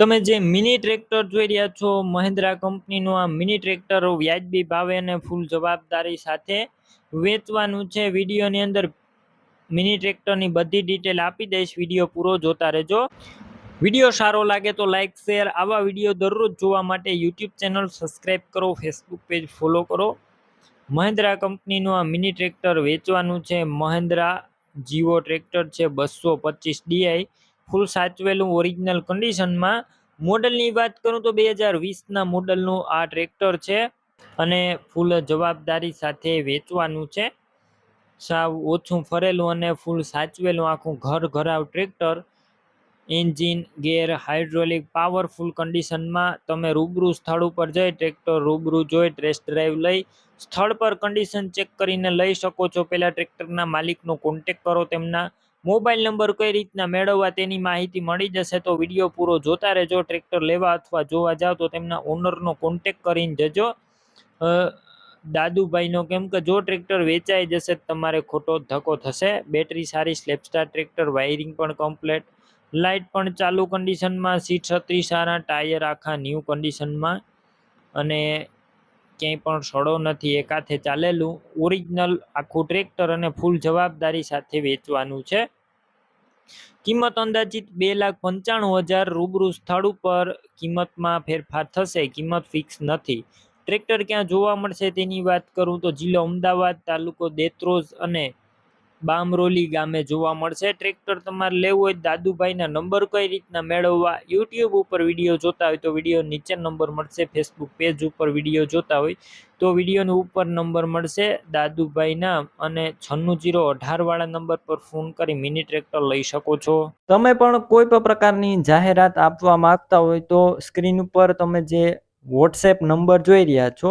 તમે જે mini tractor જોઈ રહ્યા છો, મહિન્દ્રા કંપનીનું આ મિની ટ્રેક્ટર વ્યાજબી ભાવે અને ફૂલ જવાબદારી સાથે વેચવાનું છે. વિડીયોની અંદર મિની ટ્રેક્ટરની બધી ડિટેલ આપી દઈશ. વીડિયો પૂરો જોતા રહેજો. વીડિયો સારો લાગે તો લાઇક શેર આવા વીડિયો દરરોજ જોવા માટે યુટ્યુબ ચેનલ સબસ્ક્રાઈબ કરો ફેસબુક પેજ ફોલો કરો. મહિન્દ્રા કંપનીનું આ મિની ટ્રેક્ટર વેચવાનું છે. મહિન્દ્રા જીવો ટ્રેક્ટર છે, બસો પચીસ ડીઆઈ ફૂલ સાચવેલું ઓરિજિનલ કન્ડિશનમાં મોડલની વાત કરું તો બે હજાર વીસના મોડલનું આ ટ્રેક્ટર છે અને ફૂલ જવાબદારી સાથે વેચવાનું છે. સાવ ઓછું ફરેલું અને ફૂલ સાચવેલું આખું ઘર ઘરાવ tractor engine gear hydraulic powerful કન્ડિશનમાં તમે રૂબરૂ સ્થળ ઉપર જઈ ટ્રેક્ટર રૂબરૂ જોઈ ટેસ્ટ ડ્રાઈવ લઈ સ્થળ પર કન્ડિશન ચેક કરીને લઈ શકો છો. પહેલાં ટ્રેક્ટરના માલિકનો કોન્ટેક કરો તેમના મોબાઈલ નંબર કઈ રીતના મેળવવા તેની માહિતી મળી જશે તો વીડિયો પૂરો જોતા રહેજો. ટ્રેક્ટર લેવા અથવા જોવા જાઓ તો તેમના ઓનરનો કોન્ટેક કરીને જજો. દાદુભાઈનો કેમ કે જો ટ્રેક્ટર વેચાઈ જશે તમારે ખોટો ધક્કો થશે. બેટરી સારી, સ્લેપસ્ટાર ટ્રેક્ટર, વાયરિંગ પણ કમ્પ્લેટ. લાઇટ પણ ચાલુ કન્ડિશનમાં સીટ છત્રી સારા ટાયર આખા ન્યૂ કન્ડિશનમાં અને ક્યાંય પણ સડો નથી, એકાથે ચાલેલું ઓરિજિનલ આખું ટ્રેક્ટર અને ફૂલ જવાબદારી સાથે વેચવાનું છે. કિંમત અંદાજિત બે લાખ પંચાણું હજાર રૂબરૂ સ્થળ ઉપર કિંમતમાં ફેરફાર થશે, કિંમત ફિક્સ નથી. ટ્રેક્ટર ક્યાં જોવા મળશે તેની વાત કરું તો જિલ્લો અમદાવાદ, તાલુકો દેત્રોજ અને બામરોલી ગામે જોવા મળશે. ટ્રેક્ટર તમારે લેવું હોય દાદુભાઈના નંબર કઈ રીતના મેળવવા યુટ્યુબ ઉપર વીડિયો જોતા હોય તો વીડિયો નીચે નંબર મળશે ફેસબુક પેજ ઉપર વીડિયો જોતા હોય તો વિડીયોનો ઉપર નંબર મળશે. દાદુભાઈના અને છન્નું જીરો અઢારવાળા નંબર પર ફોન કરી મિની ટ્રેક્ટર લઈ શકો છો. તમે પણ કોઈ પણ પ્રકારની જાહેરાત આપવા માંગતા હોય તો સ્ક્રીન ઉપર તમે જે વોટ્સએપ નંબર જોઈ રહ્યા છો